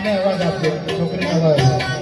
આને અવાજ આપજો. છોકરીનો અવાજ